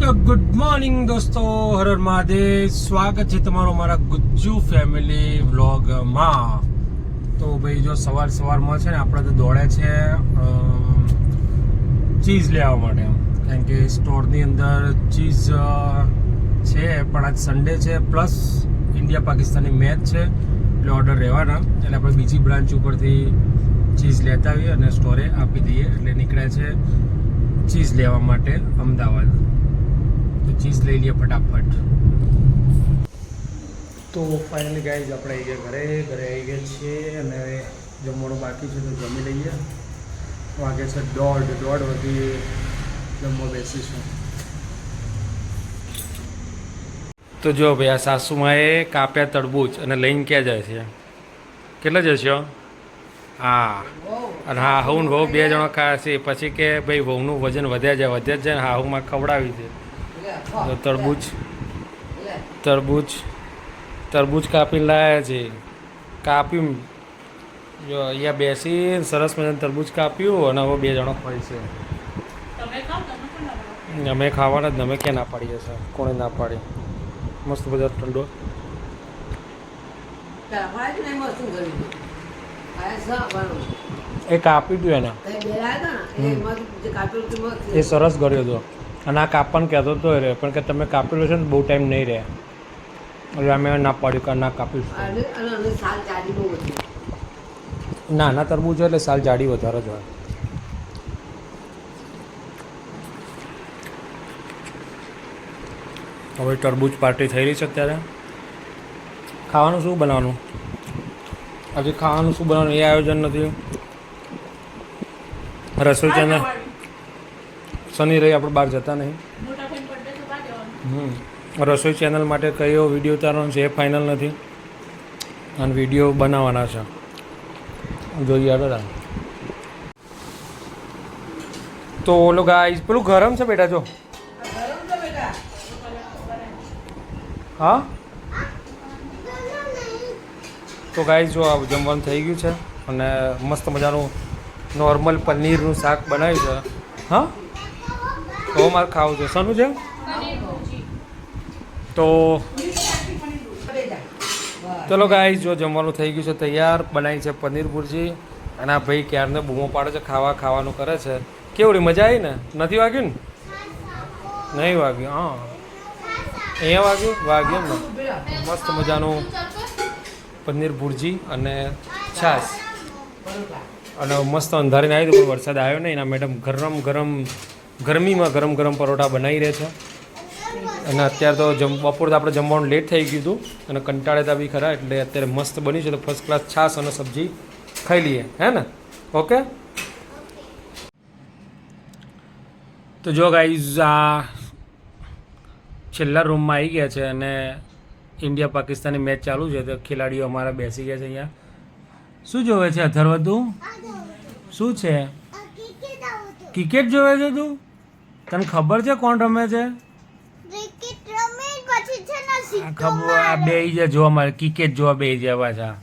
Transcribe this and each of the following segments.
Good morning દોસ્તો, હર મહાદેવ. સ્વાગત છે તમારો મારા ગુજ્જુ ફેમિલી વ્લોગમાં તો ભાઈ, જો સવાર સવારમાં છે ને, આપણે તો દોડે છે ચીઝ લેવા માટે. કારણ કે સ્ટોરની અંદર ચીઝ છે, પણ આજ સન્ડે છે પ્લસ ઇન્ડિયા પાકિસ્તાનની મેચ છે, એટલે ઓર્ડર રહેવાના. એટલે આપણે બીજી બ્રાન્ચ ઉપરથી ચીઝ લેતા આવીએ અને સ્ટોરે આપી દઈએ. એટલે નીકળે છે ચીઝ લેવા માટે અમદાવાદ. તો ચીઝ લઈ લઈએ ફટાફટ. તો ફાઇનલી ગાઈઝ આપણે આવી ગયા ઘરે. ઘરે આવી ગયા છીએ અને જમવાનું બાકી છે તો જમી લઈએ. વાગે છે દોઢ. દોઢ વાગે જમવા બેસીશું. તો જો ભાઈ આ સાસુમાએ કાપ્યા તરબૂચ અને લઈને ક્યાં જાય છે? કેટલા જશો હા? અને હા હું ને વહુ બે જણા ખાશે પછી કે ભાઈ વહુનું વજન વધ્યા જાય વધ્યા જ જાય ને હાહુમાં ખવડાવી તો તરબૂચ. તરબૂચ. તરબૂચ કાપીને લાયા છે. કાપ્યું. જો અહીંયા બેસી સરસ મજાનું તરબૂચ કાપ્યું અને હવે બે જણો ખાય છે. અમે ખાવાના જ અમે ક્યાં ના પાડીએ છે કોણે ના પાડી? મસ્ત બધા ઠંડો. એ કાપી દઉં એને. એ સરસ ગળ્યો હતો અને આ કાપવાનું કહેતો તો રહ્યો પણ કે તમે કાપેલું છે ને બહુ ટાઈમ નહીં રહે એટલે અમે ના પાડ્યું કે ના કાપીશું નાના તરબૂચ હોય એટલે સાલ જાડી વધારે જ હોય. હવે તરબૂચ પાર્ટી થઈ રહી છે અત્યારે? ખાવાનું શું બનાવવાનું? હજી ખાવાનું શું બનાવવાનું? એ આયોજન નથી. રસોઈ ચેનલ શનિ રહી આપણે બહાર જતા નહીં. હમ. રસોઈ ચેનલ માટે કયો વીડિયો ઉતારવાનો છે એ ફાઇનલ નથી. અને વીડિયો બનાવવાના છે. જોઈએ દાદા તો ઓલો ગાઈસ પેલું ગરમ છે બેટા જો. હા? તો ગાઈસ જો આ જમવાનું થઈ ગયું છે અને મસ્ત મજાનું નોર્મલ પનીરનું શાક બનાવ્યું છે. હા? તો મારે ખાવું છે. શાનું છે? તો ચલો ગાઈ જો જમવાનું થઈ ગયું છે, તૈયાર. બનાવી છે પનીર ભુરજી. અને આ ભાઈ ક્યારને બૂમો પાડે છે, ખાવા ખાવાનું કરે છે. કેવડી, મજા આવી ને? નથી વાગ્યું ને? નહીં વાગ્યું, હા. અહીંયા વાગ્યું? વાગ્યું ને? મસ્ત મજાનું પનીર ભુરજી અને છાશ. અને મસ્ત અંધારીને આવી પણ વરસાદ આવ્યો નહીં એના મેડમ ગરમ ગરમ ગરમીમાં ગરમ ગરમ પરોઠા બનાવી રહે છે. અને અત્યારે તો જમ બપોર તો આપણે જમવાનું લેટ થઈ ગયું હતું. અને કંટાળેતા બી ખરા એટલે અત્યારે મસ્ત બની છે. તો ફર્સ્ટ ક્લાસ છાશ અને સબ્જી ખાઈ લઈએ. હે ને? ઓકે? તો જો ગાઈઝ આ છેલ્લા રૂમમાં આવી ગયા છે અને ઇન્ડિયા પાકિસ્તાનની મેચ ચાલુ છે. તો ખેલાડીઓ અમારા બેસી ગયા છે અહીંયા. શું જોવે છે અથર્વ તું શું છે? ક્રિકેટ જોવે છે તું? તને ખબર છે કોણ રમે છે? આ ખબર આ બે જે જોવા મળે ક્રિકેટ જોવા બે જાય પાછા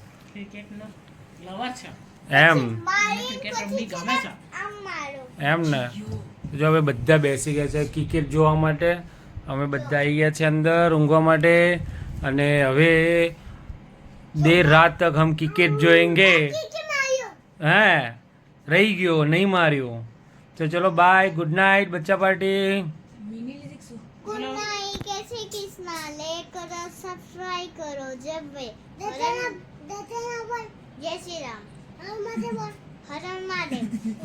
એમ એમ ને. જો હવે બધા બેસી ગયા છે ક્રિકેટ જોવા માટે. અમે બધા આવી ગયા છે અંદર ઊંઘવા માટે. અને હવે દેર રાત તક હમ ક્રિકેટ જોएंगे હે? રહી ગયો નહીં માર્યો. તો ચલો બાય ગુડ નાઇટ બચ્ચા પાર્ટી ગુડ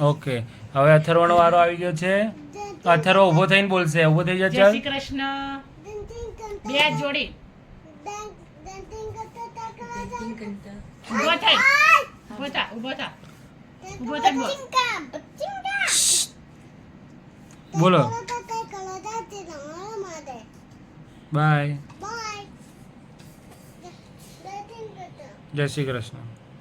ઓકે હવે અથર્વણો વારો આવી ગયો છે. અથર્વ ઊભો થઈને બોલશે. ઊભો થઈ જાય ચાલ. શ્રી કૃષ્ણ. બે જોડી. ઊભો થાય. ઊભો થા ઊભો થા. ઊભો થા બોલ. બાય જય શ્રી કૃષ્ણ.